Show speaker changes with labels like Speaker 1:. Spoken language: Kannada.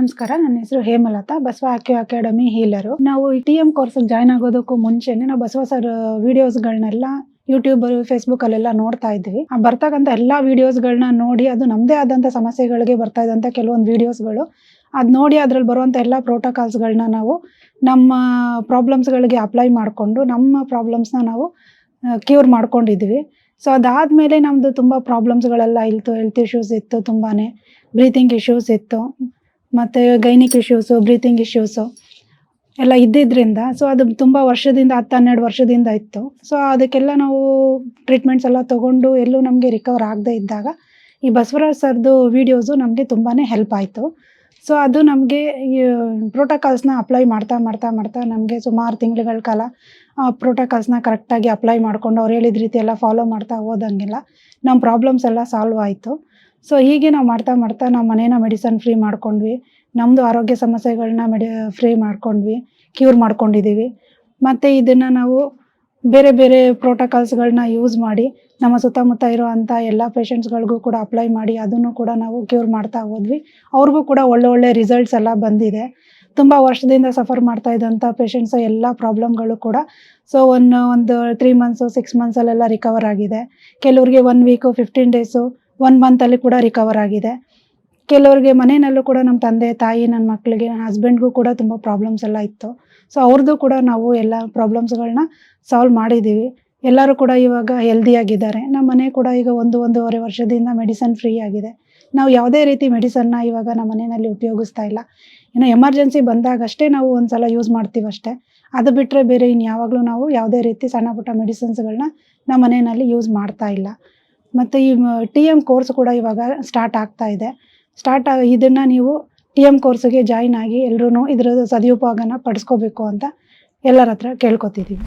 Speaker 1: ನಮಸ್ಕಾರ, ನನ್ನ ಹೆಸರು Hemalatha. Basava acu academy healer. ನಾವು ಟಿ ಎಂ ಕೋರ್ಸಿಗೆ ಜಾಯ್ನ್ ಆಗೋದಕ್ಕೂ ಮುಂಚೆನೆ ನಾವು ಬಸವ ಸರ್ ವಿಡಿಯೋಸ್ಗಳನ್ನೆಲ್ಲ ಯೂಟ್ಯೂಬ್ ಫೇಸ್ಬುಕ್ ಅಲ್ಲೆಲ್ಲ ನೋಡ್ತಾ ಇದ್ವಿ. ಬರ್ತಕ್ಕಂಥ ಎಲ್ಲ ವಿಡಿಯೋಸ್ಗಳನ್ನ ನೋಡಿ ಅದು ನಮ್ಮದೇ ಆದಂಥ ಸಮಸ್ಯೆಗಳಿಗೆ ಬರ್ತಾ ಇದ್ದಂಥ ಕೆಲವೊಂದು ವಿಡಿಯೋಸ್ಗಳು ಅದು ನೋಡಿ ಅದ್ರಲ್ಲಿ ಬರುವಂಥ ಎಲ್ಲ ಪ್ರೋಟೋಕಾಲ್ಸ್ಗಳನ್ನ ನಾವು ನಮ್ಮ ಪ್ರಾಬ್ಲಮ್ಸ್ಗಳಿಗೆ ಅಪ್ಲೈ ಮಾಡಿಕೊಂಡು ನಮ್ಮ ಪ್ರಾಬ್ಲಮ್ಸ್ನ ನಾವು ಕ್ಯೂರ್ ಮಾಡ್ಕೊಂಡಿದ್ವಿ. ಸೊ ಅದಾದಮೇಲೆ ನಮ್ಮದು ತುಂಬ ಪ್ರಾಬ್ಲಮ್ಸ್ಗಳೆಲ್ಲ ಇತ್ತು ಹೆಲ್ತ್ ಇಶ್ಯೂಸ್ ಇತ್ತು ತುಂಬಾ ಬ್ರೀತಿಂಗ್ ಇಶ್ಯೂಸ್ ಇತ್ತು. ಮತ್ತು ಗೈನಿಕ್ ಇಶ್ಯೂಸು ಬ್ರೀತಿಂಗ್ ಇಶ್ಯೂಸು ಎಲ್ಲ ಇದ್ದಿದ್ದರಿಂದ ಸೊ ಅದು ತುಂಬ ವರ್ಷದಿಂದ ಹತ್ತು ಹನ್ನೆರಡು ವರ್ಷದಿಂದ ಇತ್ತು. ಸೊ ಅದಕ್ಕೆಲ್ಲ ನಾವು ಟ್ರೀಟ್ಮೆಂಟ್ಸ್ ಎಲ್ಲ ತೊಗೊಂಡು ಎಲ್ಲೂ ನಮಗೆ ರಿಕವರ್ ಆಗದೇ ಇದ್ದಾಗ, ಈ ಬಸವರಾಜ್ ಸರ್ದು ವೀಡಿಯೋಸು ನಮಗೆ ತುಂಬಾ ಹೆಲ್ಪ್ ಆಯಿತು. ಸೊ ಅದು ನಮಗೆ ಪ್ರೋಟೋಕಾಲ್ಸ್ನ ಅಪ್ಲೈ ಮಾಡ್ತಾ ಮಾಡ್ತಾ ಮಾಡ್ತಾ ನಮಗೆ ಸುಮಾರು ತಿಂಗಳುಗಳ ಕಾಲ ಪ್ರೋಟೋಕಾಲ್ಸ್ನ ಕರೆಕ್ಟಾಗಿ ಅಪ್ಲೈ ಮಾಡಿಕೊಂಡು ಅವ್ರು ಹೇಳಿದ ರೀತಿ ಎಲ್ಲ ಫಾಲೋ ಮಾಡ್ತಾ ಹೋದಂಗೆಲ್ಲ. ನಮ್ಮ ಪ್ರಾಬ್ಲಮ್ಸ್ ಎಲ್ಲ ಸಾಲ್ವ್ ಆಯಿತು. ಸೊ ಹೀಗೆ ನಾವು ಮಾಡ್ತಾ ಮಾಡ್ತಾ ನಮ್ಮ ಮನೇನ ಮೆಡಿಸನ್ ಫ್ರೀ ಮಾಡ್ಕೊಂಡ್ವಿ. ನಮ್ಮದು ಆರೋಗ್ಯ ಸಮಸ್ಯೆಗಳನ್ನ ಮೆಡಿ ಫ್ರೀ ಮಾಡ್ಕೊಂಡ್ವಿ ಕ್ಯೂರ್ ಮಾಡ್ಕೊಂಡಿದ್ದೀವಿ ಮತ್ತು ಇದನ್ನು ನಾವು ಬೇರೆ ಬೇರೆ ಪ್ರೋಟೋಕಾಲ್ಸ್ಗಳನ್ನ ಯೂಸ್ ಮಾಡಿ, ನಮ್ಮ ಸುತ್ತಮುತ್ತ ಇರುವಂಥ ಎಲ್ಲ ಪೇಷಂಟ್ಸ್ಗಳಿಗೂ ಕೂಡ ಅಪ್ಲೈ ಮಾಡಿ, ಅದನ್ನು ಕೂಡ ನಾವು ಕ್ಯೂರ್ ಮಾಡ್ತಾ ಹೋದ್ವಿ. ಅವ್ರಿಗೂ ಕೂಡ ಒಳ್ಳೆ ಒಳ್ಳೆ ರಿಸಲ್ಟ್ಸ್ ಎಲ್ಲ ಬಂದಿದೆ. ತುಂಬ ವರ್ಷದಿಂದ ಸಫರ್ ಮಾಡ್ತಾ ಇದ್ದಂಥ ಪೇಷಂಟ್ಸ್ ಎಲ್ಲ ಪ್ರಾಬ್ಲಮ್ಗಳು ಕೂಡ ಸೊ ಒನ್ ಒಂದು ತ್ರೀ ಮಂತ್ಸು ಸಿಕ್ಸ್ ಮಂತ್ಸಲ್ಲೆಲ್ಲ ರಿಕವರ್ ಆಗಿದೆ. ಕೆಲವ್ರಿಗೆ one week fifteen days one ಮಂತಲ್ಲಿ ಕೂಡ ರಿಕವರ್ ಆಗಿದೆ. ಕೆಲವ್ರಿಗೆ ಮನೆಯಲ್ಲೂ ಕೂಡ ನಮ್ಮ ತಂದೆ, ತಾಯಿ ನನ್ನ ಮಕ್ಕಳಿಗೆ ನನ್ನ ಹಸ್ಬೆಂಡ್ಗೂ ಕೂಡ ತುಂಬ ಪ್ರಾಬ್ಲಮ್ಸ್ ಎಲ್ಲ ಇತ್ತು. ಸೊ ಅವ್ರದ್ದು ಕೂಡ ನಾವು ಎಲ್ಲ ಪ್ರಾಬ್ಲಮ್ಸ್ಗಳನ್ನ ಸಾಲ್ವ್ ಮಾಡಿದ್ದೀವಿ ಎಲ್ಲರೂ ಕೂಡ ಇವಾಗ ಹೆಲ್ದಿಯಾಗಿದ್ದಾರೆ ನಮ್ಮ ಮನೆ ಕೂಡ ಈಗ ಒಂದು, ಒಂದೂವರೆ ವರ್ಷದಿಂದ ಮೆಡಿಸನ್ ಫ್ರೀ ಆಗಿದೆ. ನಾವು ಯಾವುದೇ ರೀತಿ ಮೆಡಿಸನ್ನ ಇವಾಗ ನಮ್ಮ ಮನೆಯಲ್ಲಿ ಉಪಯೋಗಿಸ್ತಾ ಇಲ್ಲ. ಇನ್ನು ಎಮರ್ಜೆನ್ಸಿ ಬಂದಾಗಷ್ಟೇ ನಾವು ಒಂದು ಸಲ ಯೂಸ್ ಮಾಡ್ತೀವಷ್ಟೇ ಅದು ಬಿಟ್ಟರೆ ಬೇರೆ ಇನ್ನು ಯಾವಾಗಲೂ ನಾವು ಯಾವುದೇ ರೀತಿ ಸಣ್ಣ ಪುಟ್ಟ ಮೆಡಿಸಿನ್ಸ್ಗಳನ್ನ ನಮ್ಮ ಮನೆಯಲ್ಲಿ ಯೂಸ್ ಮಾಡ್ತಾ ಇಲ್ಲ. ಮತ್ತು ಈ ಟಿ ಎಂ ಕೋರ್ಸ್ ಕೂಡ ಇವಾಗ ಸ್ಟಾರ್ಟ್ ಆಗ್ತಾ ಇದೆ. ಸ್ಟಾರ್ಟ್ ಇದನ್ನು ನೀವು ಟಿ ಎಂ ಕೋರ್ಸ್ಗೆ ಜಾಯಿನ್ ಆಗಿ ಎಲ್ಲರೂ ಇದರ ಸದುಪಯೋಗನ ಪಡಿಸ್ಕೋಬೇಕು ಅಂತ ಎಲ್ಲರ ಹತ್ರ ಕೇಳ್ಕೊತಿದ್ದೀವಿ